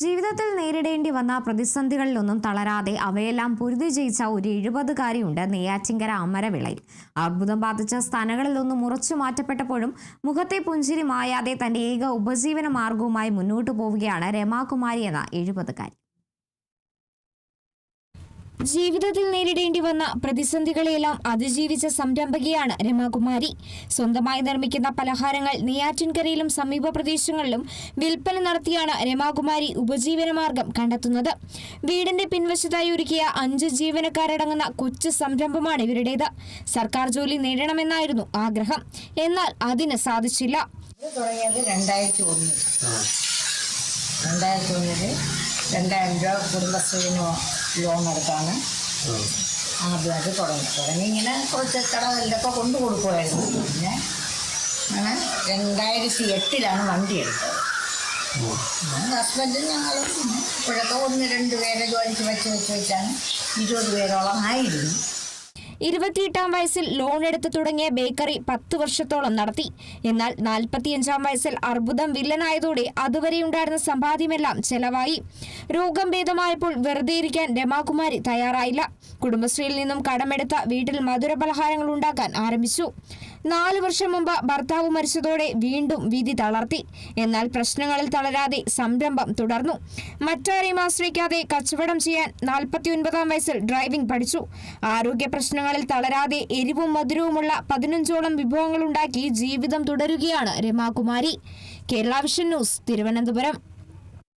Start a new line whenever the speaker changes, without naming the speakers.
ജീവിതത്തിൽ നേരിടേണ്ടി വന്ന പ്രതിസന്ധികളിലൊന്നും തളരാതെ അവയെല്ലാം പൊരുതി ജയിച്ച ഒരു എഴുപതുകാരിയുണ്ട് നെയ്യാറ്റിങ്കര അമരവിളയിൽ. അർബുദം ബാധിച്ച സ്ഥാനങ്ങളിലൊന്നും മുറച്ചു മാറ്റപ്പെട്ടപ്പോഴും മുഖത്തെ പുഞ്ചിരി മായാതെ തന്റെ ഏക ഉപജീവന മാർഗവുമായി മുന്നോട്ടു പോവുകയാണ് രമാകുമാരി എന്ന എഴുപതുകാരി. ജീവിതത്തിൽ നേരിടേണ്ടി വന്ന പ്രതിസന്ധികളെല്ലാം അതിജീവിച്ച സംരംഭകയാണ് രമാകുമാരി. സ്വന്തമായി നിർമ്മിക്കുന്ന പലഹാരങ്ങൾ നെയ്യാറ്റിൻകരയിലും സമീപ പ്രദേശങ്ങളിലും വിൽപ്പന നടത്തിയാണ് രമാകുമാരി ഉപജീവനമാർഗം കണ്ടെത്തുന്നത്. വീടിന്റെ പിൻവശത്തായി ഒരുക്കിയ അഞ്ച് ജീവനക്കാരടങ്ങുന്ന കൊച്ചു സംരംഭമാണ് ഇവരുടേത്. സർക്കാർ ജോലി നേടണമെന്നായിരുന്നു ആഗ്രഹം. എന്നാൽ അതിന് സാധിച്ചില്ല.
തുടങ്ങിയത് രണ്ടായിരത്തി ഒന്നിൽ രണ്ടായിരത്തി ഒന്നിൽ രണ്ടായിരം രൂപ കുടുംബശ്രീന് ലോൺ എടുത്താണ് ആദ്യമായിട്ട് തുടങ്ങി. തുടങ്ങി ഇങ്ങനെ കുറച്ച് കടകളിലൊക്കെ കൊണ്ടു കൊടുക്കുമായിരുന്നു പിന്നെ അങ്ങനെ രണ്ടായിരത്തി എട്ടിലാണ് വണ്ടി എടുത്തത്. ഹസ്ബൻഡും ഞങ്ങളും ഇപ്പോഴൊക്കെ ഒന്ന് രണ്ട് പേരെ ജോലിക്ക് വെച്ച് വെച്ച് വെച്ചാണ് ഇരുപത് പേരോളം ആയിരുന്നു.
ഇരുപത്തിയെട്ടാം വയസ്സിൽ ലോൺ എടുത്ത് തുടങ്ങിയ ബേക്കറി പത്ത് വർഷത്തോളം നടത്തി. എന്നാൽ നാൽപ്പത്തിയഞ്ചാം വയസ്സിൽ അർബുദം വില്ലനായതോടെ അതുവരെ ഉണ്ടായിരുന്ന സമ്പാദ്യമെല്ലാം ചെലവായി. രോഗം ഭേദമായപ്പോൾ വെറുതെ ഇരിക്കാൻ രമാകുമാരി തയ്യാറായില്ല. കുടുംബശ്രീയിൽ നിന്നും കടമെടുത്ത വീട്ടിൽ മധുരപലഹാരങ്ങൾ ഉണ്ടാക്കാൻ ആരംഭിച്ചു. നാല് വർഷം മുമ്പ് ഭർത്താവ് മരിച്ചതോടെ വീണ്ടും വിധി തളർത്തി. എന്നാൽ പ്രശ്നങ്ങളിൽ തളരാതെ സംരംഭം തുടർന്നു. മറ്റാരെയും ആശ്രയിക്കാതെ കച്ചവടം ചെയ്യാൻ നാൽപ്പത്തിയൊൻപതാം വയസ്സിൽ ഡ്രൈവിംഗ് പഠിച്ചു. ആരോഗ്യ പ്രശ്നങ്ങളിൽ തളരാതെ എരിവും മധുരവുമുള്ള പതിനഞ്ചോളം വിഭവങ്ങൾ ഉണ്ടാക്കി ജീവിതം തുടരുകയാണ് Ramakumari. Kerala vision news Thiruvananthapuram.